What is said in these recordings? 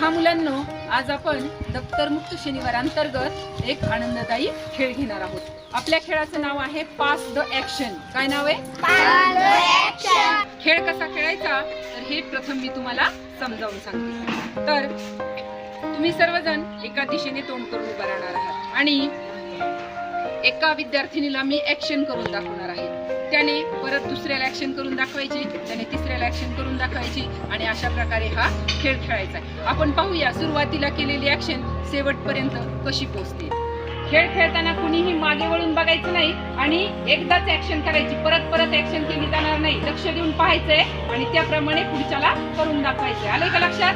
पहा मुलांनो आज आपण दप्तरमुक्त शनिवार अंतर्गत एक आनंददायी खेळ घेणार आहोत. आपल्या खेळाचं नाव आहे पास द ऍक्शन काय नाव आहे? खेळ कसा खेळायचा? तर हे प्रथम मी तुम्हाला समजावून सांगते. तर तुम्ही सर्वजण एका दिशेने तोंड करून उभा राहणार आहात. आणि एका विद्यार्थिनीला मी ऍक्शन करून दाखवणार आहे. त्याने परत दुसऱ्याला ऍक्शन करून दाखवायची त्याने तिसऱ्याला ऍक्शन करून दाखवायची आणि अशा प्रकारे हा खेळ खेळायचा आहे. आपण पाहूया सुरुवातीला केलेली ऍक्शन शेवटपर्यंत कशी पोहोचते. खेळ खेळताना कुणीही मागे वळून बघायचं नाही आणि एकदाच ऍक्शन करायची परत परत ऍक्शन केली जाणार नाही. लक्ष देऊन पाहायचंय आणि त्याप्रमाणे पुढच्याला करून दाखवायचंय. आलंय का लक्षात?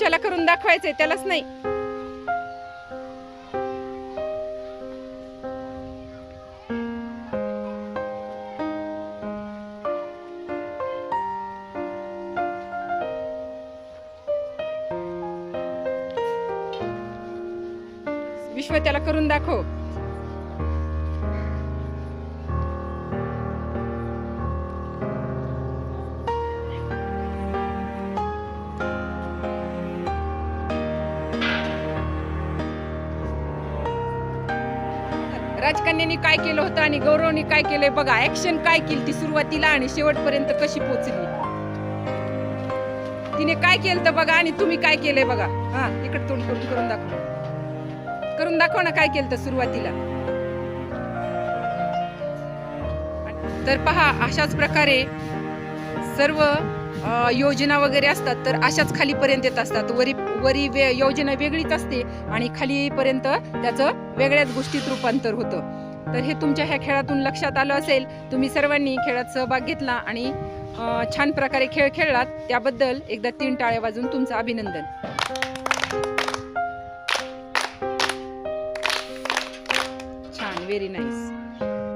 पुढच्याला करून दाखवायचंय त्यालाच नाही. विश्व त्याला करून दाखव. राजकन्यांनी काय केलं होतं आणि गौरवनी काय केलंय बघा. ऍक्शन काय केली ती सुरुवातीला आणि शेवटपर्यंत कशी पोचली तिने काय केलं तर बघा आणि तुम्ही काय केलंय बघा. हा इकडे तोंड करून करून दाखव. करून दाखव ना काय केलं तर सुरुवातीला. तर पहा अशाच प्रकारे सर्व योजना वगैरे असतात तर अशाच खालीपर्यंत येत असतात. वरी वरी वे योजना वेगळीच असते आणि खालीपर्यंत त्याचं वेगळ्याच गोष्टीत रूपांतर होतं. तर हे तुमच्या ह्या खेळातून लक्षात आलं असेल तुम्ही सर्वांनी खेळात सहभाग घेतला आणि छान प्रकारे खेळ खेळलात. त्याबद्दल एकदा तीन टाळ्या वाजून तुमचं अभिनंदन. छान व्हेरी नाईस